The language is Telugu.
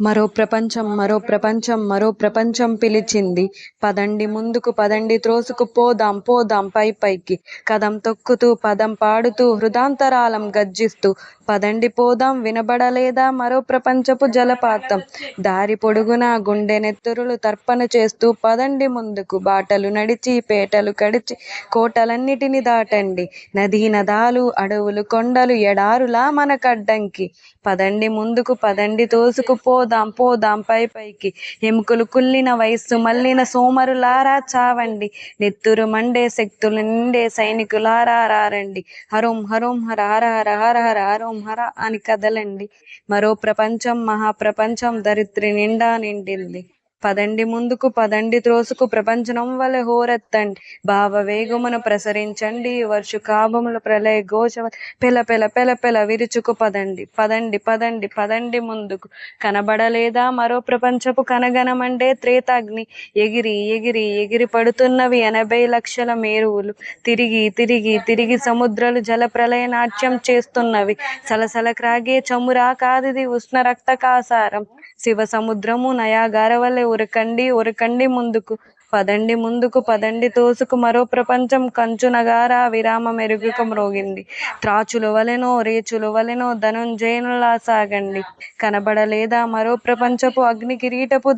మరో ప్రపంచం మరో ప్రపంచం మరో ప్రపంచం పిలిచింది. పదండి ముందుకు పదండి త్రోసుకు పోదాం పోదాం పై పైకి. కదం తొక్కుతూ పదం పాడుతూ హృదాంతరాలం గర్జిస్తూ పదండి పోదాం వినబడలేదా మరో ప్రపంచపు జలపాతం? దారి పొడుగునా గుండె నెత్తురులు తర్పణ చేస్తూ పదండి ముందుకు. బాటలు నడిచి పేటలు కడిచి కోటలన్నిటిని దాటండి. నదీ నదాలు అడవులు కొండలు ఎడారులా మనకడ్డంకి పదండి ముందుకు పదండి తోసుకు పోదాం పోదాం పై పైకి. ఎముకలు కుళ్ళిన వయస్సు మళ్ళిన సోమరులారా చావండి. నెత్తురు మండే శక్తులు నిండే సైనికులారా రారండి. హరోం హరోం హర హర హర హర హర హరోం. సంహార అని కదలండి. మరో ప్రపంచం మహాప్రపంచం దరిద్రి నిండా నిండింది పదండి ముందుకు పదండి త్రోసుకు ప్రపంచం వలె హోరెత్తండి. భావ వేగమును ప్రసరించండి వర్షు కాభముల ప్రళయ ఘోష పెల పెల పెల పెల విరుచుకు పదండి. పదండి పదండి పదండి ముందుకు. కనబడలేదా మరో ప్రపంచపు కనగనమండే త్రేతాగ్ని. ఎగిరి ఎగిరి ఎగిరి పడుతున్నవి ఎనభై లక్షల మేరువులు. తిరిగి తిరిగి తిరిగి సముద్రాలు జల ప్రళయ నాట్యం చేస్తున్నవి. సలసల క్రాగే చమురా కాదిది ఉష్ణ రక్త కాసారం. శివ సముద్రము నయాగార వలె ఉరకండి ఉరకండి ముందుకు పదండి ముందుకు పదండి తోసుకు మరో ప్రపంచం కంచునగారా విరామ మెరుగుక మ్రోగింది త్రాచులు వలెనో రేచులు వలెనో ధనుంజయనులా సాగండి. కనబడలేదా మరో ప్రపంచపు అగ్ని కిరీటపు